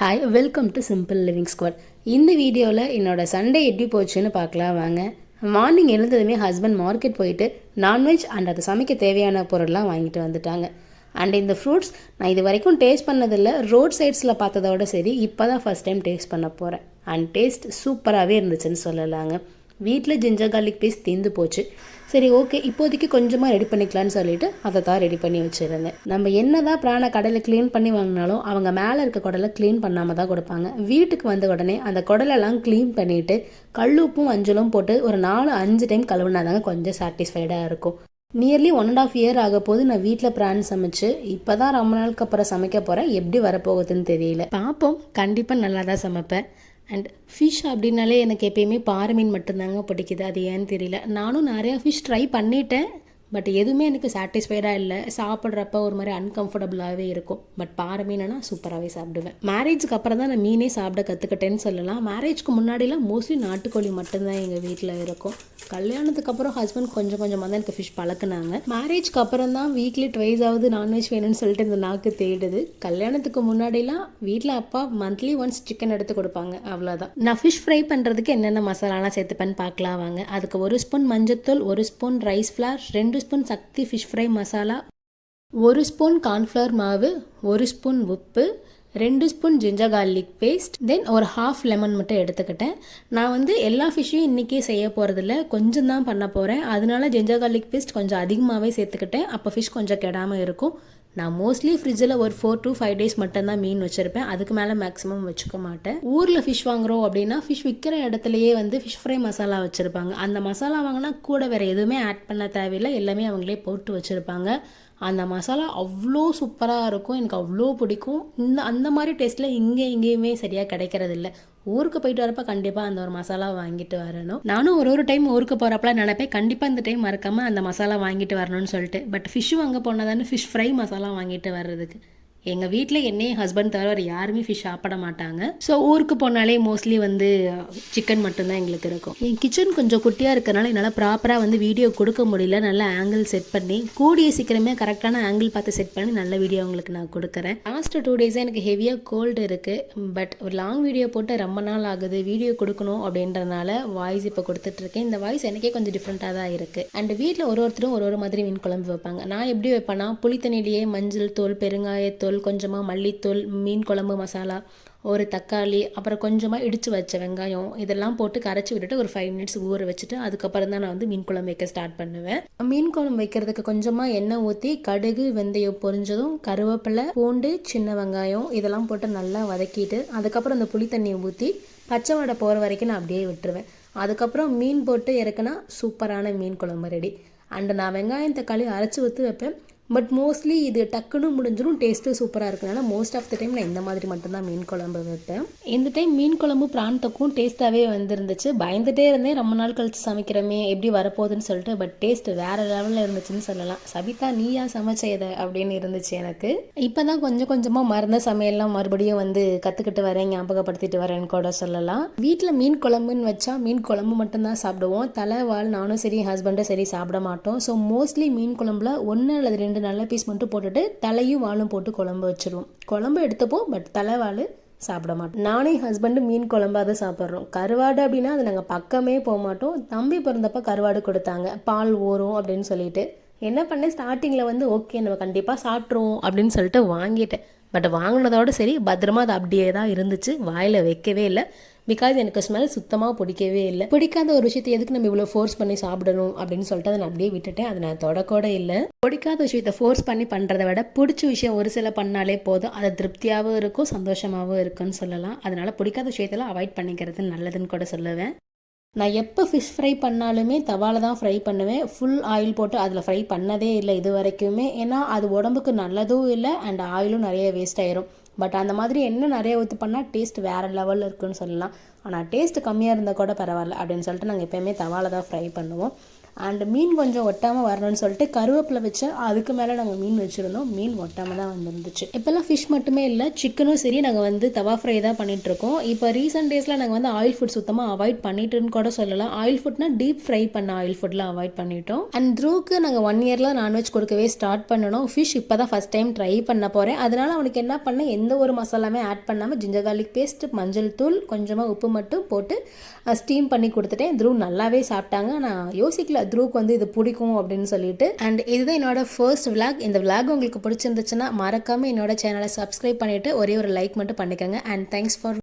Hi welcome to simple living squad இந்த வீடியோவில் என்னோட சண்டே எப்படி போச்சுன்னு பார்க்கலாம் வாங்க. மார்னிங் எழுந்ததுமே ஹஸ்பண்ட் மார்க்கெட் போயிட்டு நான்வெஜ் அண்ட் அது சமைக்க தேவையான பொருள்லாம் வாங்கிட்டு வந்துட்டாங்க. அண்ட் இந்த ஃப்ரூட்ஸ் நான் இது வரைக்கும் டேஸ்ட் பண்ணதில்லை. ரோட் சைட்ஸில் பார்த்ததோட சரி இப்போ தான் ஃபஸ்ட் டைம் டேஸ்ட் பண்ண போகிறேன் அண்ட் டேஸ்ட் சூப்பராகவே இருந்துச்சுன்னு சொல்லலாங்க. வீட்டில் ஜிஞ்சர் கார்லிக் பேஸ்ட் தீந்து போச்சு. சரி ஓகே இப்போதைக்கு கொஞ்சமாக ரெடி பண்ணிக்கலாம்னு சொல்லிட்டு அதை தான் ரெடி பண்ணி வச்சுருந்தேன். நம்ம என்ன தான் பிராண கடையில் க்ளீன் பண்ணி வாங்கினாலும் அவங்க மேலே இருக்க குடலை க்ளீன் பண்ணாமல் தான் கொடுப்பாங்க. வீட்டுக்கு வந்த உடனே அந்த குடலெல்லாம் க்ளீன் பண்ணிவிட்டு கல்லுப்பும் அஞ்சலும் போட்டு ஒரு நாலு அஞ்சு டைம் கழுவுனாதாங்க கொஞ்சம் சாட்டிஸ்ஃபைடாக இருக்கும். Nearly one and half year ஆக போது நான் வீட்டில் பிரான் சமைச்சு இப்போ தான் ரொம்ப நாளுக்கு அப்புறம் சமைக்க போகிறேன் எப்படி வரப்போகுதுன்னு தெரியல. பார்ப்போம் கண்டிப்பாக நல்லா தான் சமைப்பேன். அண்ட் ஃபிஷ் அப்படின்னாலே எனக்கு எப்பயுமே பாறை மீன் மட்டும்தாங்க பிடிக்குது. அது ஏன்னு தெரியல. நானும் நிறையா ஃபிஷ் ட்ரை பண்ணிட்டேன். பட் எதுவுமே எனக்கு சாட்டிஸ்ஃபைடாக இல்லை. சாப்பிட்றப்ப ஒரு மாதிரி அன்கம்ஃபர்டபுளாகவே இருக்கும். பட் பாறை மீனா சூப்பராகவே சாப்பிடுவேன். மேரேஜ்க்கு அப்புறம் தான் நான் மீனே சாப்பிட கற்றுக்கிட்டேன்னு சொல்லலாம். மேரேஜ்க்கு முன்னாடிலாம் மோஸ்ட்லி நாட்டுக்கோழி மட்டும்தான் எங்கள் வீட்டில் இருக்கும். கல்யாணத்துக்கு அப்புறம் ஹஸ்பண்ட் கொஞ்சம் கொஞ்சமாக தான் எனக்கு ஃபிஷ் பழக்கினாங்க. மேரேஜ்க்கு அப்புறம் தான் வீக்லி ட்வைஸ் ஆகுது நான்வெஜ் வேணும்னு சொல்லிட்டு இந்த நாக்கு தேடுது. கல்யாணத்துக்கு முன்னாடிலாம் வீட்டில் அப்பா மந்த்லி ஒன்ஸ் சிக்கன் எடுத்து கொடுப்பாங்க. அவ்வளோதான் நான் ஃபிஷ் ஃப்ரை பண்ணுறதுக்கு என்னென்ன மசாலாலாம் சேர்த்துப்பேன்னு பார்க்கலாம் வாங்க. அதுக்கு ஒரு ஸ்பூன் மஞ்சத்தூள் ஒரு ஸ்பூன் ரைஸ் ஃப்ளார் ரெண்டு spoon Sakthi fish fry masala ஒரு ஸ்பூன் கார்ன்ஃப்ளவர் மாவு ஒரு ஸ்பூன் உப்பு ரெண்டு spoon ginger garlic paste then ஒரு ஹாஃப் லெமன் மட்டும் எடுத்துக்கிட்டேன். நான் வந்து எல்லா ஃபிஷ்ஷையும் இன்றைக்கி செய்ய போகிறதில்ல கொஞ்சம் தான் பண்ண போகிறேன் அதனால ஜிஞ்சர் கார்லிக் பேஸ்ட் கொஞ்சம் அதிகமாகவே சேர்த்துக்கிட்டேன். அப்போ ஃபிஷ் கொஞ்சம் கெடாமல் இருக்கும். நான் மோஸ்ட்லி ஃப்ரிட்ஜில் ஒரு ஃபோர் டு ஃபைவ் டேஸ் மட்டும்தான் மீன் வச்சுருப்பேன். அதுக்கு மேலே மேக்ஸிமம் வச்சுக்க மாட்டேன். ஊரில் ஃபிஷ் வாங்குறோம் அப்படின்னா ஃபிஷ் விற்கிற இடத்துலையே வந்து ஃபிஷ் ஃப்ரை மசாலா வச்சுருப்பாங்க. அந்த மசாலா வாங்கினா கூட வேறு எதுவுமே ஆட் பண்ண தேவையில்லை. எல்லாமே அவங்களே போட்டு வச்சுருப்பாங்க. அந்த மசாலா அவ்வளோ சூப்பராக இருக்கும். எனக்கு அவ்வளோ பிடிக்கும். இந்த அந்த மாதிரி டேஸ்ட்டில் இங்கே எங்கேயுமே சரியாக கிடைக்கிறது இல்லை ஊருக்கு போயிட்டு வரப்ப கண்டிப்பாக அந்த ஒரு மசாலா வாங்கிட்டு வரணும். நானும் ஒரு ஒரு டைம் ஊருக்கு போகிறப்பலாம் நினைப்பேன் கண்டிப்பாக இந்த டைம் மறக்காமல் அந்த மசாலா வாங்கிட்டு வரணும்னு சொல்லிட்டு. பட் ஃபிஷ் வாங்க போனால் தானே ஃபிஷ் ஃப்ரை மசாலா வாங்கிட்டு வர்றதுக்கு. எங்கள் வீட்டில் என்னையும் ஹஸ்பண்ட் தவிர யாருமே ஃபிஷ் சாப்பிட மாட்டாங்க. ஸோ ஊருக்கு போனாலே மோஸ்ட்லி வந்து சிக்கன் மட்டும்தான் எங்களுக்கு இருக்கும். என் கிச்சன் கொஞ்சம் குட்டியாக இருக்கிறனால என்னால் ப்ராப்பராக வந்து வீடியோ கொடுக்க முடியல. நல்ல ஆங்கிள் செட் பண்ணி கூடிய சீக்கிரமே கரெக்டான ஆங்கிள் பார்த்து செட் பண்ணி நல்ல வீடியோ உங்களுக்கு நான் கொடுக்குறேன். லாஸ்ட் டூ டேஸாக எனக்கு ஹெவியாக கோல்டு இருக்குது பட் ஒரு லாங் வீடியோ போட்டு ரொம்ப நாள் ஆகுது. வீடியோ கொடுக்கணும் அப்படின்றனால வாய்ஸ் இப்போ கொடுத்துட்ருக்கேன். இந்த வாய்ஸ் எனக்கே கொஞ்சம் டிஃப்ரெண்ட்டாக தான் இருக்குது அண்ட் வீட்டில் ஒரு ஒருத்தரும் ஒரு ஒரு மாதிரி மீன் குழம்பு வைப்பாங்க. நான் எப்படி வைப்பேன்னா புளித்தண்ணிலேயே மஞ்சள் தோல் பெருங்காயத்தோல் பெருங்காயத்தூள் கொஞ்சமாக மல்லித்தூள் மீன் குழம்பு மசாலா ஒரு தக்காளி அப்புறம் கொஞ்சமாக இடித்து வச்ச வெங்காயம் இதெல்லாம் போட்டு கரைச்சி விட்டுட்டு ஒரு ஃபைவ் மினிட்ஸ் ஊற வச்சுட்டு அதுக்கப்புறம் தான் நான் வந்து மீன் குழம்பு வைக்க ஸ்டார்ட் பண்ணுவேன். மீன் குழம்பு வைக்கிறதுக்கு கொஞ்சமாக எண்ணெய் ஊற்றி கடுகு வெந்தயம் பொரிஞ்சதும் கருவேப்பிலை பூண்டு சின்ன வெங்காயம் இதெல்லாம் போட்டு நல்லா வதக்கிட்டு அதுக்கப்புறம் அந்த புளி தண்ணியை ஊற்றி பச்சை வடை போகிற வரைக்கும் நான் அப்படியே விட்டுருவேன். அதுக்கப்புறம் மீன் போட்டு இறக்குனா சூப்பரான மீன் குழம்பு ரெடி அண்டு நான் வெங்காயம் தக்காளி அரைச்சி ஊற்றி வைப்பேன். பட் மோஸ்ட்லி இது டக்குன்னு முடிஞ்சிடும் டேஸ்ட்டு சூப்பராக இருக்கனால மோஸ்ட் ஆஃப் த டைம் நான் இந்த மாதிரி மட்டும்தான் மீன் குழம்பு வைப்பேன். இந்த டைம் மீன் குழம்பு பிரான் தொக்கும் டேஸ்ட்டாகவே வந்துருந்துச்சு. பயந்துட்டே இருந்தேன் ரொம்ப நாள் கழித்து சமைக்கிறோமே எப்படி வரப்போகுதுன்னு சொல்லிட்டு பட் டேஸ்ட் வேறு லெவலில் இருந்துச்சுன்னு சொல்லலாம். சபிதா நீயா சமைச்ச இதை அப்படின்னு இருந்துச்சு எனக்கு. இப்போ தான் கொஞ்சம் கொஞ்சமாக மறந்த சமையல்லாம் மறுபடியும் வந்து கற்றுக்கிட்டு வரேன் ஞாபகப்படுத்திட்டு வரேன்னு கூட சொல்லலாம். வீட்டில் மீன் குழம்புன்னு வச்சா மீன் குழம்பு மட்டும்தான் சாப்பிடுவோம். தலை வாழ் நானும் சரி ஹஸ்பண்டும் சரி சாப்பிட மாட்டோம். ஸோ மோஸ்ட்லி மீன் குழம்புல ஒன்று அல்லது ரெண்டு நல்ல பீஸ் மட்டும் போட்டுட்டு தலையும் வாழும் போட்டு குழம்பு வச்சிருவோம். குழம்பு எடுத்துப்போம் பட் தலை வால் சாப்பிட மாட்டோம். நானே ஹஸ்பண்டு மீன் குழம்பாக தான் சாப்பிட்றோம். கருவாடு அப்படின்னா அது நாங்கள் பக்கமே போக மாட்டோம். தம்பி பிறந்தப்போ கருவாடு கொடுத்தாங்க. பால் ஓரும் அப்படின்னு சொல்லிட்டு. என்ன பண்ணேன்? ஸ்டார்டிங்கில் வந்து ஓகே நம்ம கண்டிப்பாக சாப்பிட்ருவோம் அப்படின்னு சொல்லிட்டு வாங்கிட்டேன். பட் வாங்கினதோட சரி பத்திரமா அது அப்படியே தான் இருந்துச்சு. வாயில் வைக்கவே இல்லை. பிகாஸ் எனக்கு ஸ்மெல் சுத்தமாக பிடிக்கவே இல்லை. பிடிக்காத ஒரு விஷயத்தை எதுக்கு நம்ம இவ்வளோ ஃபோர்ஸ் பண்ணி சாப்பிடணும் அப்படின்னு சொல்லிட்டு அதை நான் அப்படியே விட்டுட்டேன். அதை நான் தொடக்கூட இல்லை. பிடிக்காத விஷயத்தை ஃபோர்ஸ் பண்ணி பண்ணுறதை விட பிடிச்ச விஷயம் ஒரு சில பண்ணாலே போதும். அது திருப்தியாகவும் இருக்கும் சந்தோஷமாகவும் இருக்கும்னு சொல்லலாம். அதனால் பிடிக்காத விஷயத்தெல்லாம் அவாய்ட் பண்ணிக்கிறது நல்லதுன்னு கூட சொல்லுவேன். நான் எப்போ ஃபிஷ் ஃப்ரை பண்ணாலுமே தவால தான் ஃப்ரை பண்ணுவேன். ஃபுல் ஆயில் போட்டு அதில் ஃப்ரை பண்ணதே இல்லை இது வரைக்குமே ஏன்னா அது உடம்புக்கு நல்லதும் இல்லை அண்ட் ஆயிலும் நிறைய வேஸ்ட் ஆயிரும். பட் அந்த மாதிரி என்ன நிறைய ஊற்றி பண்ணால் டேஸ்ட் வேறு லெவலில் இருக்குன்னு சொல்லலாம். ஆனால் டேஸ்ட் கம்மியாக இருந்தால் கூட பரவாயில்ல அப்படின்னு சொல்லிட்டு நாங்கள் எப்போயுமே தவால தான் ஃப்ரை பண்ணுவோம். அண்டு மீன் கொஞ்சம் ஒட்டாமல் வரணும்னு சொல்லிட்டு கருவேப்பிலை வச்சு அதுக்கு மேலே நாங்கள் மீன் வச்சுருந்தோம். மீன் ஒட்டாமல் தான் வந்துருந்துச்சு. இப்போல்லாம் ஃபிஷ் மட்டுமே இல்லை சிக்கனும் சரி நாங்கள் வந்து தவா ஃப்ரை தான் பண்ணிகிட்ருக்கோம் இப்போ ரீசெண்ட் டேஸில் நாங்கள் வந்து ஆயில் ஃபுட் சுத்தமாக அவாய்ட் பண்ணிட்டுன்னு கூட சொல்லலாம். ஆயில் ஃபுட்னா டீப் ஃப்ரை பண்ண ஆயில் ஃபுட்லாம் அவாய்ட் பண்ணிட்டோம். அண்ட் த்ரூக்கு நாங்கள் ஒன் இயரில் நான்வெஜ் கொடுக்கவே ஸ்டார்ட் பண்ணணும். ஃபிஷ் இப்போ தான் ஃபஸ்ட் டைம் ட்ரை பண்ண போகிறேன் அதனால் அவனுக்கு என்ன பண்ணேன் எந்த ஒரு மசாலாமே ஆட் பண்ணாமல் ஜிஞ்சர் கார்லிக் பேஸ்ட் மஞ்சள் தூள் கொஞ்சமாக உப்பு மட்டும் போட்டு ஸ்டீம் பண்ணி கொடுத்துட்டேன். த்ரூ நல்லாவே சாப்பிட்டாங்க. நான் யோசிக்கல த்ரூக்கு வந்து இது பிடிக்கும் அப்படின்னு சொல்லிட்டு. அண்ட் இதுதான் என்னோட ஃபர்ஸ்ட் விளாக் இந்த விளாக் உங்களுக்கு பிடிச்சிருந்துச்சுன்னா மறக்காமல் என்னோட சேனலை சப்ஸ்கிரைப் பண்ணிவிட்டு ஒரே ஒரு லைக் மட்டும் பண்ணிக்கோங்க. And thanks for